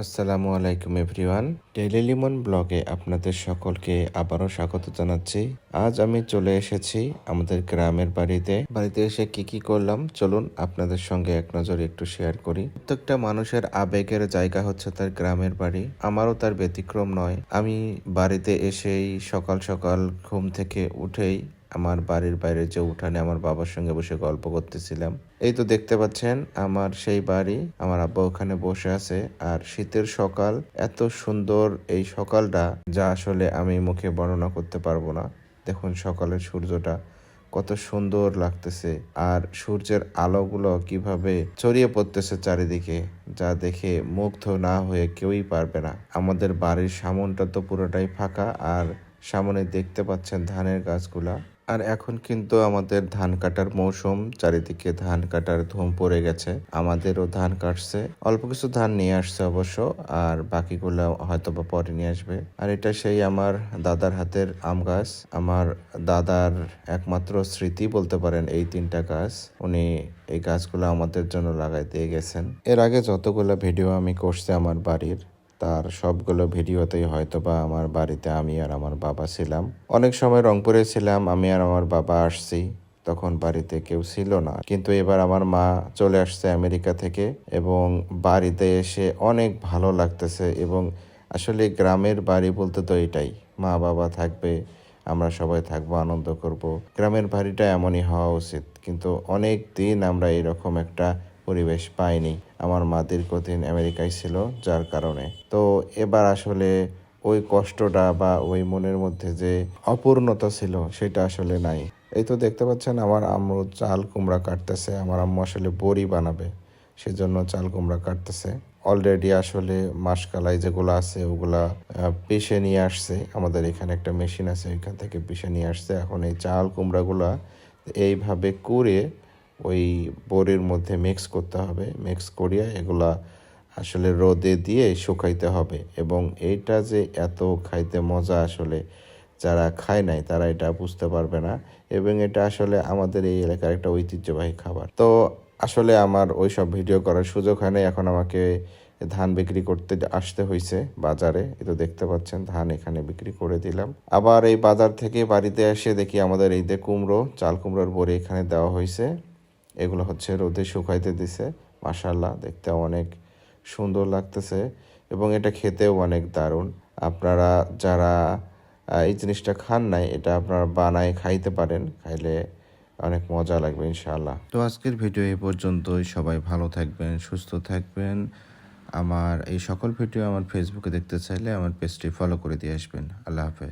আসসালামু আলাইকুম everyone. Daily Limon ব্লগে আপনাদের সকলকে আবারও স্বাগত জানাচ্ছি। আজ আমি চলে এসেছি আমাদের গ্রামের বাড়িতে। বাড়িতে এসে কি কি করলাম? চলুন আপনাদের সঙ্গে এক নজরে একটু শেয়ার করি। প্রত্যেকটা মানুষের আবেগের জায়গা হচ্ছে তার গ্রামের বাড়ি। আমারও তার ব্যতিক্রম নয়। আমি বাড়িতে এসেই সকাল সকাল ঘুম থেকে উঠেই আমার বাড়ির বাইরে যে উঠানে আমার বাবার সঙ্গে বসে গল্প করতেছিলাম। এই তো দেখতে পাচ্ছেন আমার সেই বাড়ি, আমার আব্বা ওখানে বসে আছে। আর শীতের সকাল, এত সুন্দর এই সকালটা যা আসলে আমি মুখে বর্ণনা করতে পারব না। দেখুন সকালের সূর্যটা কত সুন্দর লাগতেছে। আর সূর্যের আলোগুলো কীভাবে ছড়িয়ে পড়তেছে চারিদিকে, যা দেখে মুগ্ধ না হয়ে কেউই পারবে না। আমাদের বাড়ির সামনটা তো পুরোটাই ফাঁকা। আর সামনে দেখতে পাচ্ছেন ধানের গাছগুলা। আর এখন কিন্তু আমাদের ধান কাটার মৌসুম, চারিদিকে ধান কাটার ধুম পড়ে গেছে। আমাদেরও ধান কাটছে, অল্প কিছু ধান নিয়ে আসছে অবশ্য, আর বাকিগুলো হয়তো বা পরে নিয়ে আসবে। আর এটা সেই আমার দাদার হাতের আম গাছ। আমার দাদার একমাত্র স্মৃতি বলতে পারেন এই তিনটা গাছ। উনি এই গাছগুলো আমাদের জন্য লাগাই দিয়ে গেছেন। এর আগে যতগুলো ভিডিও আমি করছি আমার বাড়ির তার সবগুলো ভিডিওতেই হয়তো বা আমার বাড়িতে আমি আর আমার বাবা ছিলাম। অনেক সময় রংপুরে ছিলাম, আমি আর আমার বাবা আসছি। তখন বাড়িতে কেউ ছিল না। কিন্তু এবার আমার মা চলে আসছে আমেরিকা থেকে এবং বাড়িতে এসে অনেক ভালো লাগতেছে এবং আসলে গ্রামের বাড়ি বলতে তো এটাই, মা বাবা থাকবে, আমরা সবাই থাকব, আনন্দ করব। গ্রামের বাড়িটা এমনই হওয়া উচিত। কিন্তু অনেক দিন আমরা এরকম একটা পরিবেশ পাইনি আমার মা দীর্ঘদিন আমেরিকায় ছিল, যার কারণে। তো এবার আসলে ওই কষ্টটা বা ওই মনের মধ্যে যে অপূর্ণতা ছিল, সেটা আসলে নাই। এই তো দেখতে পাচ্ছেন, আমার আম্মু চাল কুমড়া কাটতেছে, আমার আম্মু আসলে বড়ি বানাবে, সেজন্য চাল কুমড়া কাটতেছে। অলরেডি আসলে মাসকালাই যেগুলো আছে, ওগুলা পিষে নিয়ে আসছে। আমাদের এখানে একটা মেশিন আছে ওইখান থেকে পিষে নিয়ে আসছে। এখন এই চাল কুমড়াগুলা এইভাবে করে ওই বড়ির মধ্যে মিক্স করতে হবে। মিক্স করিয়া এগুলা আসলে রোদে দিয়ে শুকাইতে হবে এবং এইটা যে এত খাইতে মজা আসলে যারা খায় নাই, তারা এটা বুঝতে পারবে না এবং এটা আসলে আমাদের এই এলাকার একটা ঐতিহ্যবাহী খাবার। তো আসলে আমার ওই সব ভিডিও করার সুযোগ হয় নাই। এখন আমাকে ধান বিক্রি করতে আসতে হয়েছে বাজারে। তো দেখতে পাচ্ছেন, ধান এখানে বিক্রি করে দিলাম। আবার এই বাজার থেকে বাড়িতে এসে দেখি আমাদের এই যে কুমড়ো, চাল কুমড়োর বড়ি এখানে দেওয়া হয়েছে এগুলো হচ্ছে রোদে শুকাইতে দিছে। মাশাল্লাহ দেখতে অনেক সুন্দর লাগতেছে এবং এটা খেতেও অনেক দারুণ। আপনারা যারা এই জিনিসটা খান নাই, এটা আপনারা বানায় খাইতে পারেন, খাইলে অনেক মজা লাগবে ইনশাআল্লাহ। তো আজকের ভিডিও এই পর্যন্তই। সবাই ভালো থাকবেন, সুস্থ থাকবেন। আমার এই সকল ভিডিও আমার ফেসবুকে দেখতে চাইলে আমার পেজটি ফলো করে দিয়ে আসবেন। আল্লাহ হাফেজ।